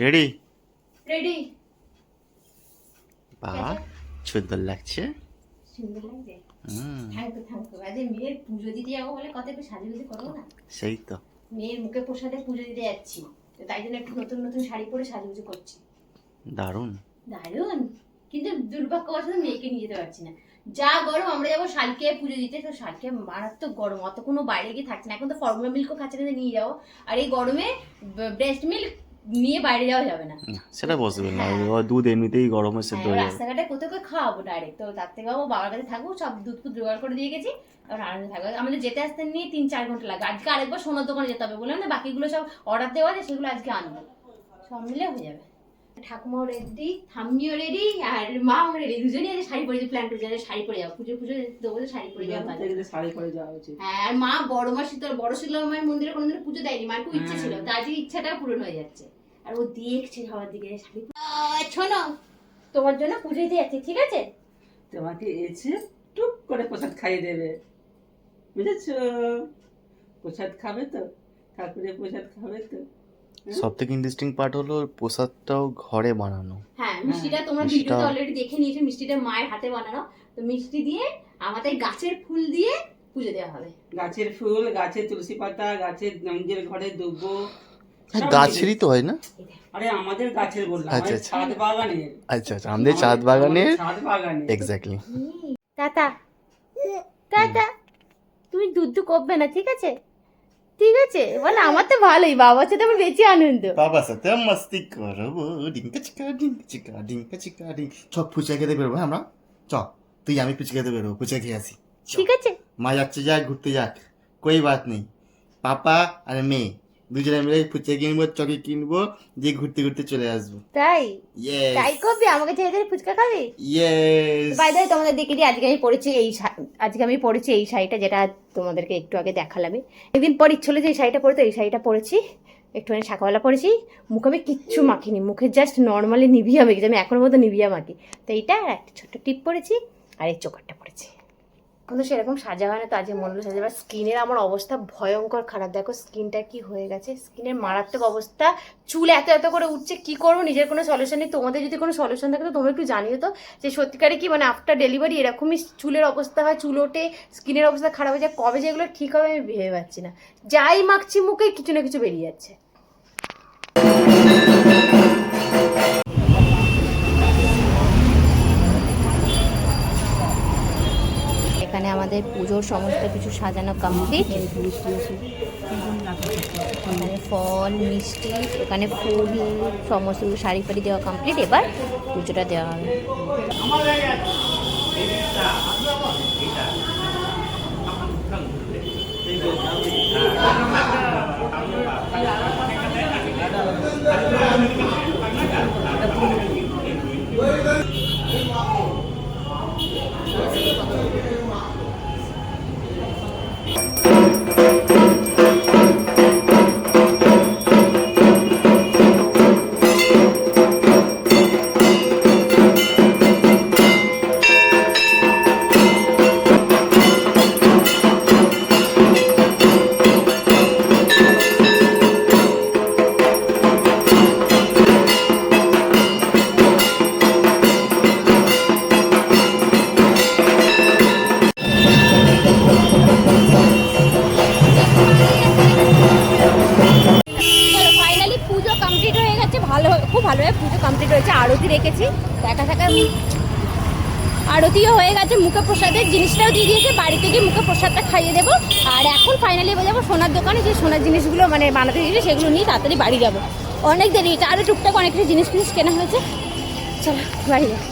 Ready ready বাহ সুন্দর লাগছে। সুন্দর লাগছে। হুম। থাকতো থাকতো আজ মেয়ের পুজো দিতে যাব বলে কত একটু সাজুগুজি করব না? সেই তো। মেয়ের মুখে প্রসাদে পুজো দিতে যাচ্ছি। তো তাই জন্য একটু নতুন নতুন শাড়ি পরে সাজুগুজি করছি। দারুণ। দারুণ। কিন্তু দুর্ভাগ্যবশত মেয়েকে নিয়ে যেতে পারছি না। যা গরম আমরা যাব শালকে পুজো দিতে। তো শালকে মারাত্মক গরম। অত কোনো বাইরে গিয়ে থাকছে না। এখন তো ফর্মুলা মিল্কও খাচ্ছে না নিয়ে যাব। আর এই গরমে ব্রেস্ট মিল্ক নিয়ে বাইরে যাওয়া যাবে না। সেটা পসিবল না। দুধ এমনিতেই গরমে সেদ্ধ হ্যাঁ, হয়ে যাবে। রাস্তাঘাটে কোথাও করে খাওয়াবো ডাইরেক্ট তো তার থেকে বাবু বাবার কাছে থাকব সব দুধ ফুধ জোগাড় করে দিয়ে গেছি। কারণ আনন্দ থাকব। আমাদের যেতে আসতে নিয়ে তিন চার ঘণ্টা লাগে আজকে আরেকবার সোনার দোকানে যেতে হবে বললাম না বাকিগুলো সব অর্ডার দেওয়া আছে সেগুলো আজকে আনব। সব মিলে হয়ে যাবে। ঠাকুমাও রেডি ঠাম্মিও রেডি আর মাও রেডি দুজনেই আজ শাড়ি পরে প্ল্যান করেছে শাড়ি পরে যাব। পুজো পুজো দেবো শাড়ি পরে যাওয়া শাড়ি পরে যাওয়া উচিত। হ্যাঁ আর মা বড় মা শীতল বড় শীতল মায়ের মন্দিরে কোনোদিন পুজো দেয়নি। মার খুব ইচ্ছে ছিল। তো আজকে ইচ্ছাটা পূরণ হয়ে যাচ্ছে। আর ও দেখছে সবার দিকে শোনো তোমার জন্য পুজো যাচ্ছি ঠিক আছে? তোমাকে এসে টুক করে প্রসাদ খাইয়ে দেবে। বুঝেছ? প্রসাদ খাবে তো? ঠাকুরের প্রসাদ খাবে তো? সব থেকে ইন্টারেস্টিং পার্ট হলো প্রসাদটাও ঘরে বানানো। হ্যাঁ মিষ্টিটা তোমরা ভিডিওতে অলরেডি দেখে নিয়েছো মিষ্টিটা মায়ের হাতে বানানো। তো মিষ্টি দিয়ে আমাদের গাছের ফুল দিয়ে পুজো দেওয়া হবে। গাছের ফুল গাছের তুলসী পাতা গাছের নিজের ঘরে দুব্বো হ্যাঁ, গাছেরই তো হয় না? আরে আমাদের গাছের বললাম আচ্ছা, আচ্ছা। ছাদ বাগানের। আচ্ছা আচ্ছা আমাদের চাঁদ বাগানের। আমাদের ছাদ বাগানের। Exactly tata. টাটা। তুমি দুধ করবে না ঠিক আছে? ঠিক আছে? বলে আমার তো ভালোই বাবার সাথে আমার বেশি আনন্দ। বাবা সাথে মস্তি করব ডিঙ্কা চিকা ডিঙ্কা চিকা ডিঙ্কা চিকা ডিং। চ ফুচকা খেতে বেরোবো হ্যাঁ আমরা? চ তুই আমি ফুচকা খেতে বেরোবো ফুচকা খেয়ে আসি। ঠিক আছে। মা যাচ্ছে যাক ঘুরতে যাক। কই বাত নেই? পাপা আর মেয়ে। দুজনে মিলে ফুচকা কিনবো চকি কিনবো দিয়ে ঘুরতে ঘুরতে চলে আসব। তাই? তাই করবি? আমাকে ছেড়ে ছেড়ে ফুচকা খাবি? ইয়েস বাই দ্য তোমাদের দেখে দিই আজকে আমি পড়েছি এই আজকে আমি পড়েছি এই শাড়িটা যেটা তোমাদেরকে একটু আগে দেখালামই একদিন পর ইচ্ছে হলো যে এই শাড়িটা পরে তো এই শাড়িটা পরেছি। একটুখানি সকালবেলা পরেছি। মুখে আমি কিচ্ছু মাখিনি মুখে জাস্ট নর্মালি নিভিয়া মেখেছি আমি এখনও মতো নিভিয়া মাখি। তো এইটা আর একটা ছোট্ট টিপ পরেছি আর এই চোকারটা পরেছি। কিন্তু সেরকম সাজা হয় না তো, আজকে মনে হলো সাজা স্কিনের আমার অবস্থা ভয়ঙ্কর খারাপ। দেখো স্কিনটা কি হয়ে গেছে। স্কিনের মারাত্মক অবস্থা। চুল এত এত করে উঠছে, কি করব? নিজের কোনো সলিউশন নেই। তোমাদের যদি কোনো সলিউশন থাকে তো তোমরা একটু জানিও তো। যে সত্যিকারে কি মানে আফটার ডেলিভারি এরকমই চুলের অবস্থা হয়, চুল ওঠে, স্কিনের অবস্থা খারাপ হয়ে যায়। কবে যে এগুলো ঠিক হবে আমি ভেবে পাচ্ছি না। যাই মাখছি মুখে, কিছু না কিছু বেরিয়ে যাচ্ছে। আমাদের পুজোর সমস্ত কিছু সাজানো কমপ্লিট এখানে ফল, মিষ্টি, এখানে ফুল, সমস্ত শাড়ি ফাড়ি দেওয়া কমপ্লিট এবার পুজোটা দেওয়া হবে। রেখেছি দেখা থাকা আরতিও হয়ে গেছে মুখে প্রসাদের জিনিসটাও দিয়ে দিয়েছে, বাড়িতে গিয়ে মুখে প্রসাদটা খাইয়ে দেবো। আর এখন ফাইনালি এবার যাব, সোনার দোকানে যে সোনার জিনিসগুলো মানে বানাতে দিয়েছে, সেগুলো নিয়ে তাড়াতাড়ি বাড়ি যাব। অনেক দেরি আরও টুকটাক অনেক কিছু জিনিস ফিনিস কেনা হয়েছে। চলো, বাড়ি যাব